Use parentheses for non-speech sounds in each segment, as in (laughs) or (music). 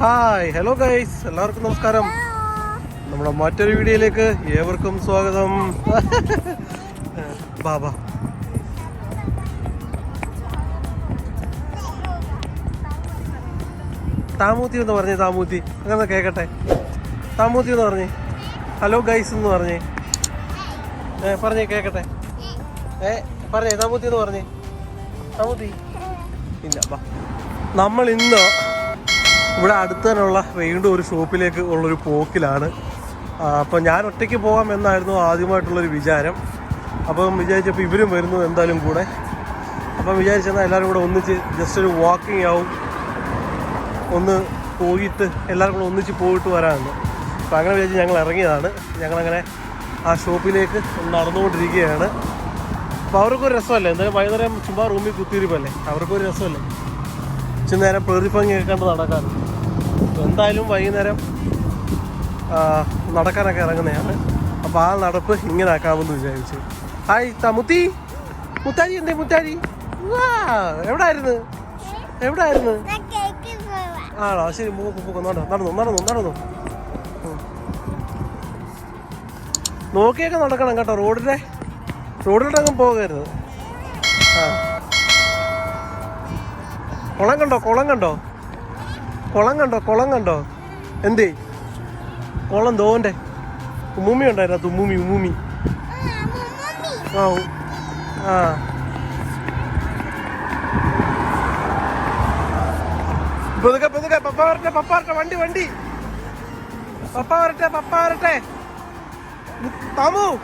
Hi hello guys എല്ലാവർക്കും നമസ്കാരം. നമ്മുടെ മറ്റൊരു വീഡിയോയിലേക്ക് ഏവർക്കും സ്വാഗതം. (laughs) ബാബ. താമൂത്തി എന്ന് പറഞ്ഞേ താമൂത്തി. അങ്ങനെ കേക്കട്ടെ. താമൂത്തി എന്ന് പറഞ്ഞേ. ഹലോ ഗൈസ് എന്ന് പറഞ്ഞേ. ഏ പറഞ്ഞു കേക്കട്ടെ. ഏ പറഞ്ഞേ താമൂത്തി എന്ന് പറഞ്ഞു. താമൂത്തി. ഇല്ല ബാ നമ്മൾ ഇന്ന് ഇവിടെ അടുത്ത് തന്നെയുള്ള വീണ്ടും ഒരു ഷോപ്പിലേക്ക് ഉള്ളൊരു പോക്കിലാണ്. അപ്പം ഞാൻ ഒറ്റയ്ക്ക് പോകാം എന്നായിരുന്നു ആദ്യമായിട്ടുള്ളൊരു വിചാരം. അപ്പം വിചാരിച്ചപ്പോൾ ഇവരും വരുന്നു എന്തായാലും കൂടെ. അപ്പം വിചാരിച്ചെന്നാൽ എല്ലാവരും കൂടെ ഒന്നിച്ച് ജസ്റ്റ് ഒരു വാക്കിംഗ് ആവും. ഒന്ന് പോയിട്ട് എല്ലാവരും കൂടെ ഒന്നിച്ച് പോയിട്ട് വരാമെന്ന്. അപ്പം അങ്ങനെ വിചാരിച്ച് ഞങ്ങൾ ഇറങ്ങിയതാണ്. ഞങ്ങളങ്ങനെ ആ ഷോപ്പിലേക്ക് നടന്നുകൊണ്ടിരിക്കുകയാണ്. അപ്പോൾ അവർക്കൊരു രസമല്ലേ? എന്തായാലും വൈകുന്നേരം ചുമ്മാ റൂമിൽ കുത്തിയിരിപ്പല്ലേ? അവർക്കൊരു രസമല്ലേ? ഇച്ചിരി നേരം പ്രതിഭംഗി കണ്ട് നടക്കാൻ. എന്തായാലും വൈകുന്നേരം നടക്കാനൊക്കെ ഇറങ്ങുന്നതാണ്. അപ്പോൾ ആ നടപ്പ് ഇങ്ങനെ ആക്കാമെന്ന് വിചാരിച്ചു. ഹായ് തമുത്തി മുത്തി. മുത്താരി എന്തേ മുത്താരി? എവിടായിരുന്നു? എവിടായിരുന്നു. ആണോ ശരി മൂക്ക് മൂക്ക് നടന്നു നടന്നു നടന്നു നടന്നു. നോക്കിയൊക്കെ നടക്കണം കേട്ടോ റോഡിലെ റോഡിലോട്ടങ്ങും പോകരുത്. ആ. കുളം കണ്ടോ കുളം കണ്ടോ? കുളം കണ്ടോ? കുളം കണ്ടോ? എന്തേ? കുളം തോന്റെ ഉമ്മൂമ്മി ഉണ്ടായിരുന്നു? ഉമ്മൂമ്മി ഉമ്മൂമ്മി. ആ, ആ. പതുക്കെ പതുക്കെ പപ്പ വരട്ടെ പപ്പ വരട്ടെ വണ്ടി വണ്ടി. പപ്പ വരട്ടെ പപ്പ വരട്ടെ. താമു.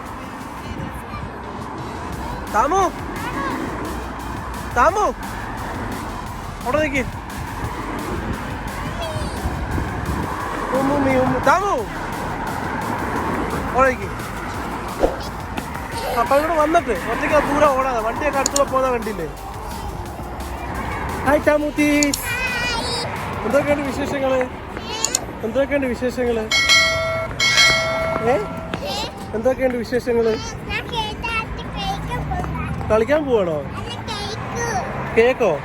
താമു. താമു. അവിടെ നിൽക്ക് ഉമ്മു താമു നിൽക്ക് അപ്പൊ ഇവിടെ വന്നിട്ട് ഒറ്റയ്ക്ക് ദൂരം ഓടാതെ വണ്ടിയൊക്കെ അടുത്തൂടെ പോകുന്ന കണ്ടില്ലേ? ഹായ് ചാമൂത്തി. എന്തൊക്കെയുണ്ട് വിശേഷങ്ങൾ? എന്തൊക്കെയുണ്ട് വിശേഷങ്ങൾ? ഏ? എന്തൊക്കെയുണ്ട് പോവാ. കളിക്കാൻ പോവാണോ? കേക്കോ.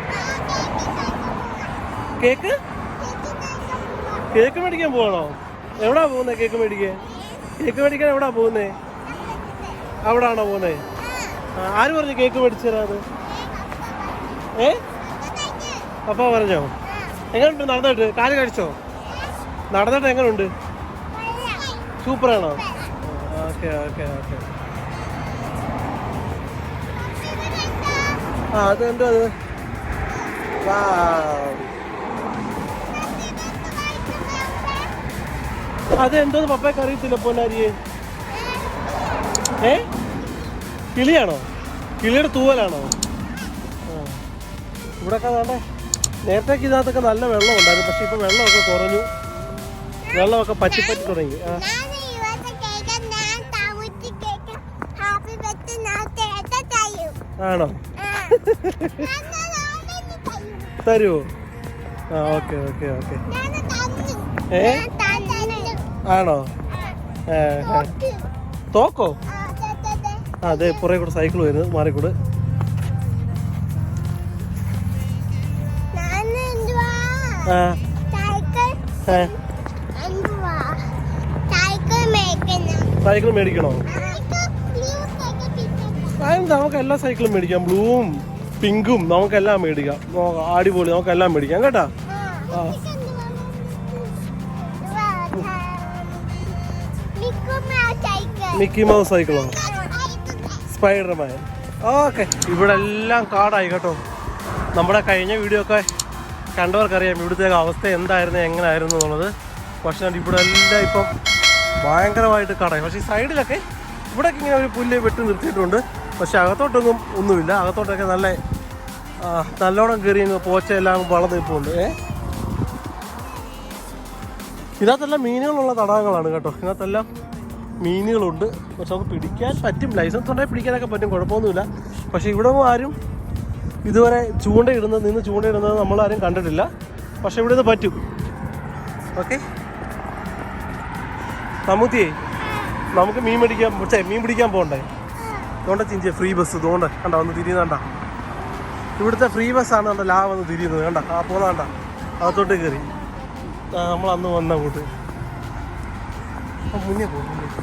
കേക്ക്. കേക്ക് മേടിക്കാൻ പോവാണോ? എവിടാ പോകുന്നേ കേക്ക് മേടിക്കാൻ? കേക്ക് മേടിക്കാൻ എവിടാ പോകുന്നേ? അവിടാണോ പോകുന്നേ? ആര് പറഞ്ഞു കേക്ക് മേടിച്ചു തരാത് ഏ? പപ്പ പറഞ്ഞോ? എങ്ങനെയുണ്ട് നടന്നിട്ട്? കാൽ കഴിച്ചോ നടന്നിട്ട് എങ്ങനെയുണ്ട് സൂപ്പറാണോ? Okay okay okay. ആ അത് എന്തോ അത്? Wow. അത് എന്തോന്ന് പപ്പയ്ക്ക് അറിയത്തില്ല പൊന്നാരിയെ? ഏ? കിളിയാണോ? കിളിയുടെ തൂവലാണോ? ഇവിടെ ഒക്കെ വേണ്ടേ? നേരത്തേക്ക് ഇതിനകത്തൊക്കെ നല്ല വെള്ളം ഉണ്ടായിരുന്നു പക്ഷെ ഇപ്പൊ വെള്ളമൊക്കെ കുറഞ്ഞു. വെള്ളമൊക്കെ പറ്റിപ്പറ്റി തുടങ്ങി. ആ. ആണോ? തരുവോ. തരുമോ ആ ഓക്കെ ഓക്കെ ഓക്കെ. ഏ. ആണോ. തോക്കോ? അതെ പുറകെ കൂടെ സൈക്കിൾ വരുന്നത് മാറിക്കൂടെ. സൈക്കിൾ മേടിക്കണം? നമുക്ക് എല്ലാ സൈക്കിളും മേടിക്കാം. ബ്ലൂവും പിങ്കും നമുക്കെല്ലാം മേടിക്കാം. അടിപൊളി നമുക്കെല്ലാം മേടിക്കാം കേട്ടാ? ആ. മിക്കി മൗസ് സൈക്കിളോ സ്പൈഡർമാൻ. ഓക്കെ. ഇവിടെ എല്ലാം കാടായി കേട്ടോ. നമ്മുടെ കഴിഞ്ഞ വീഡിയോ ഒക്കെ കണ്ടവർക്കറിയാം ഇവിടുത്തെ അവസ്ഥ എന്തായിരുന്നു എങ്ങനെയായിരുന്നു എന്നുള്ളത്. പക്ഷെ ഇവിടെ എല്ലാം ഇപ്പം ഭയങ്കരമായിട്ട് കാടായി. പക്ഷേ ഈ സൈഡിലൊക്കെ ഇവിടെയൊക്കെ ഇങ്ങനെ ഒരു പുല്ല് വെട്ടി നിർത്തിയിട്ടുണ്ട്. പക്ഷേ അകത്തോട്ടൊന്നും ഒന്നുമില്ല. അകത്തോട്ടൊക്കെ നല്ല നല്ലോണം കയറി പോച്ചയെല്ലാം വളർന്നു നിൽപ്പുണ്ട്. ഏ? ഇതിനകത്തെല്ലാം മീനുകളുള്ള തടാകങ്ങളാണ് കേട്ടോ. ഇതിനകത്തെല്ലാം മീനുകളുണ്ട്. പക്ഷെ നമുക്ക് പിടിക്കാൻ പറ്റും. ലൈസൻസ് ഉണ്ടെങ്കിൽ പിടിക്കാനൊക്കെ പറ്റും. കുഴപ്പമൊന്നുമില്ല. പക്ഷേ ഇവിടെ ആരും ഇതുവരെ ചൂണ്ടയിടുന്നത് നിന്ന് ചൂണ്ടയിടുന്നത് നമ്മളാരും കണ്ടിട്ടില്ല. പക്ഷെ ഇവിടെ നിന്ന് പറ്റും. ഓക്കെ നമുത്തിയേ നമുക്ക് മീൻ പിടിക്കാൻ പക്ഷേ മീൻ പിടിക്കാൻ പോകണ്ടേ? അതുകൊണ്ട് ചിഞ്ചിയ ഫ്രീ ബസ് ഇതുകൊണ്ട്. കണ്ട വന്ന് തിരിയുന്നണ്ട ഇവിടുത്തെ ഫ്രീ ബസ്സാണ് കണ്ട ലാ വന്ന് തിരിയുന്നത്. കണ്ട ആ പോകുന്ന അകത്തോട്ട് കയറി. നമ്മൾ അന്ന് വന്ന കൂട്ട് മുന്നേ പോകും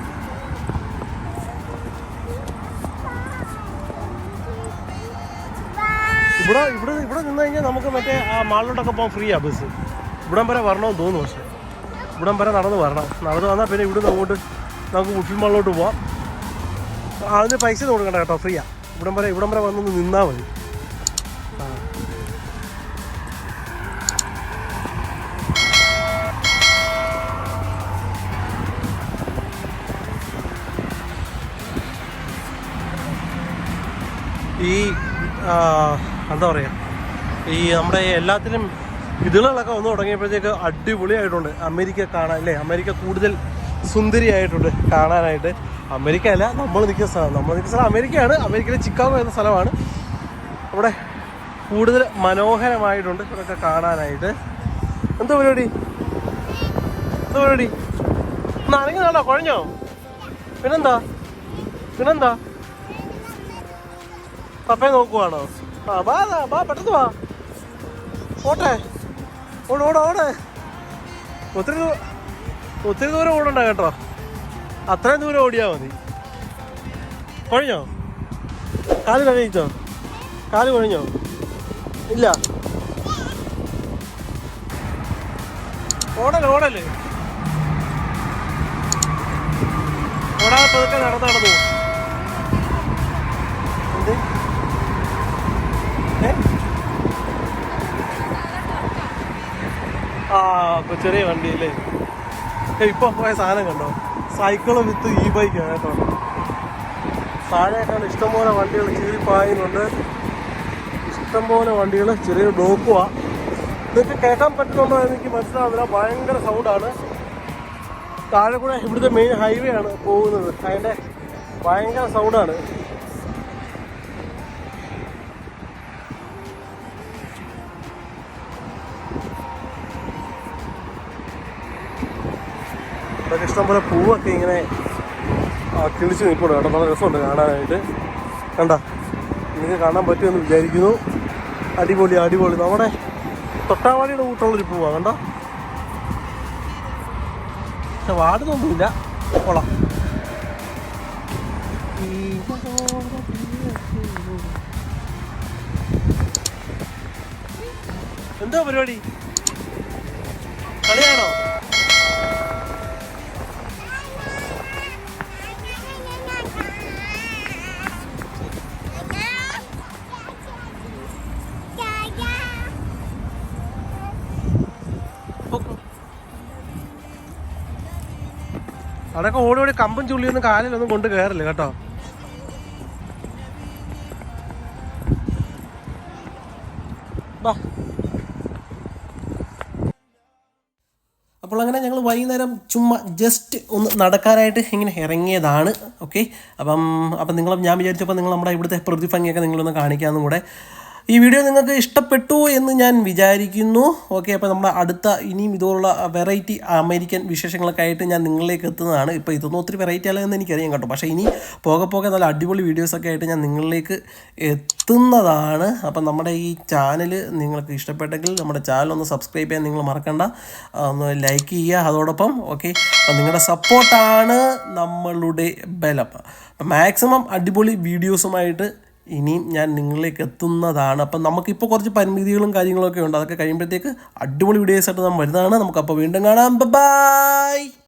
ഇവിടെ ഇവിടെ ഇവിടെ നിന്ന് കഴിഞ്ഞാൽ നമുക്ക് മറ്റേ ആ മാളിലോട്ടൊക്കെ പോകാൻ ഫ്രീ ആ ബസ് ഇവിടം വരെ വരണമെന്ന് തോന്നുന്നു പക്ഷേ. ഇവിടം വരെ നടന്ന് വരണം. നടന്ന് വന്നാൽ പിന്നെ ഇവിടുന്ന് അങ്ങോട്ട് നമുക്ക് ഉൾഫിൽ മാളിലോട്ട് പോവാം. അതിന് പൈസ കൊടുക്കണ്ട കേട്ടോ ഫ്രീയാണ് ഇവിടം വരെ ഇവിടം വരെ വന്നൊന്ന് നിന്നാൽ മതി. ആ. ഈ എന്താ പറയുക ഈ നമ്മുടെ എല്ലാത്തിനും ഇതുകളൊക്കെ വന്നു തുടങ്ങിയപ്പോഴത്തേക്ക് അടിപൊളിയായിട്ടുണ്ട്. അമേരിക്ക കാണാൻ അല്ലേ? അമേരിക്ക കൂടുതൽ സുന്ദരിയായിട്ടുണ്ട് കാണാനായിട്ട്. അമേരിക്ക അല്ല നമ്മൾ നിൽക്കുന്ന സ്ഥലം. നമ്മൾ നിൽക്കുന്ന സ്ഥലം അമേരിക്കയാണ്. അമേരിക്കയിലെ ചിക്കാഗോ എന്ന സ്ഥലമാണ്. അവിടെ കൂടുതൽ മനോഹരമായിട്ടുണ്ട് ഇതൊക്കെ കാണാനായിട്ട്. എന്താ പരിപാടി? എന്താ പരിപാടി? നനങ്ങി കുഴഞ്ഞോ? പിന്നെന്താ? പിന്നെന്താ? പപ്പയെ നോക്കുവാണോ? ആ വാ വാ പെട്ടെന്ന് വാ. ഓട്ടെ. ഓട് ഓട് ഓട്. ഒത്തിരി ഒത്തിരി ദൂരം ഓടണ്ട കേട്ടോ. അത്രയും ദൂരം ഓടിയാൽ മതി. കുഴഞ്ഞോ? കാൽ കഴിച്ചോ കാൽ കുഴഞ്ഞോ? ഇല്ല. ഓടല്ലേ ഓടല്ലേ ഓടാതെ പതുക്കെ നടന്നു നടന്നു പോ. ഇപ്പൊ ചെറിയ വണ്ടി അല്ലേ ഇപ്പൊ പോയ സാധനം കണ്ടോ? സൈക്കിൾ വിത്ത് ഇ ബൈക്കാണ് കേട്ടോ. താഴെയൊക്കെ ഇഷ്ടംപോലെ വണ്ടികൾ ചീറിപ്പായുന്നുണ്ട് ഇഷ്ടംപോലെ വണ്ടികൾ ചെറിയ ബ്ലോക്കുവാ ഇതൊക്കെ കേൾക്കാൻ പറ്റുന്നുണ്ടോ എന്ന് എനിക്ക് മനസ്സിലാവുന്നില്ല. ഭയങ്കര സൗണ്ടാണ്. താഴെ കൂടെ ഇവിടുത്തെ മെയിൻ ഹൈവേ ആണ് പോകുന്നത്. അതിന്റെ ഭയങ്കര സൗണ്ടാണ്. ഇതൊക്കെ ഇഷ്ടംപോലെ പൂവൊക്കെ ഇങ്ങനെ കിളിച്ച് നിൽപ്പുണ്ട് കേട്ടോ. നല്ല രസമുണ്ട് കാണാനായിട്ട്. കണ്ട നിങ്ങൾക്ക് കാണാൻ പറ്റുമെന്ന് വിചാരിക്കുന്നു. അടിപൊളി അടിപൊളി. നമ്മുടെ തൊട്ടാവാടിയുടെ കൂട്ടുള്ളൊരു പൂവാ കണ്ടോ? പക്ഷെ വാടുന്നൊന്നുമില്ല. കൊള്ളാം. എന്തോ പരിപാടി? കളിയാണോ? ഓടി ഓടി കമ്പും ചുള്ളിയൊന്നും കാലിലൊന്നും കൊണ്ട് കയറില്ല കേട്ടോ. അപ്പോൾ അങ്ങനെ ഞങ്ങൾ വൈകുന്നേരം ചുമ്മാ ജസ്റ്റ് ഒന്ന് നടക്കാനായിട്ട് ഇങ്ങനെ ഇറങ്ങിയതാണ് ഓക്കെ അപ്പം അപ്പം നിങ്ങളും ഞാൻ വിചാരിച്ചപ്പോൾ നിങ്ങൾ നമ്മുടെ ഇവിടുത്തെ പ്രതിഭംഗിയൊക്കെ നിങ്ങളൊന്ന് കാണിക്കാമെന്നും കൂടെ. ഈ വീഡിയോ നിങ്ങൾക്ക് ഇഷ്ടപ്പെട്ടു എന്ന് ഞാൻ വിചാരിക്കുന്നു. ഓക്കെ അപ്പോൾ നമ്മുടെ അടുത്ത ഇനിയും ഇതുപോലുള്ള വെറൈറ്റി അമേരിക്കൻ വിശേഷങ്ങളൊക്കെ ആയിട്ട് ഞാൻ നിങ്ങളിലേക്ക് എത്തുന്നതാണ്. ഇപ്പോൾ ഇതൊന്നും ഒത്തിരി വെറൈറ്റി അല്ലെന്ന് എനിക്കറിയാം കേട്ടോ. പക്ഷേ ഇനി പോകെ പോകെ നല്ല അടിപൊളി വീഡിയോസൊക്കെ ആയിട്ട് ഞാൻ നിങ്ങളിലേക്ക് എത്തുന്നതാണ്. അപ്പം നമ്മുടെ ഈ ചാനൽ നിങ്ങൾക്ക് ഇഷ്ടപ്പെട്ടെങ്കിൽ നമ്മുടെ ചാനൽ ഒന്ന് സബ്സ്ക്രൈബ് ചെയ്യാൻ നിങ്ങൾ മറക്കണ്ട. ഒന്ന് ലൈക്ക് ചെയ്യുക അതോടൊപ്പം ഓക്കെ അപ്പം നിങ്ങളുടെ സപ്പോർട്ടാണ് നമ്മളുടെ ബലം. അപ്പം മാക്സിമം അടിപൊളി വീഡിയോസുമായിട്ട് ഇനിയും ഞാൻ നിങ്ങളിലേക്ക് എത്തുന്നതാണ്. അപ്പം നമുക്കിപ്പോൾ കുറച്ച് പരിമിതികളും കാര്യങ്ങളൊക്കെ ഉണ്ട്. അതൊക്കെ കഴിയുമ്പോഴത്തേക്ക് അടിപൊളി വീഡിയോസായിട്ട് നാം വരുന്നതാണ്. നമുക്കപ്പോൾ വീണ്ടും കാണാം. ബൈ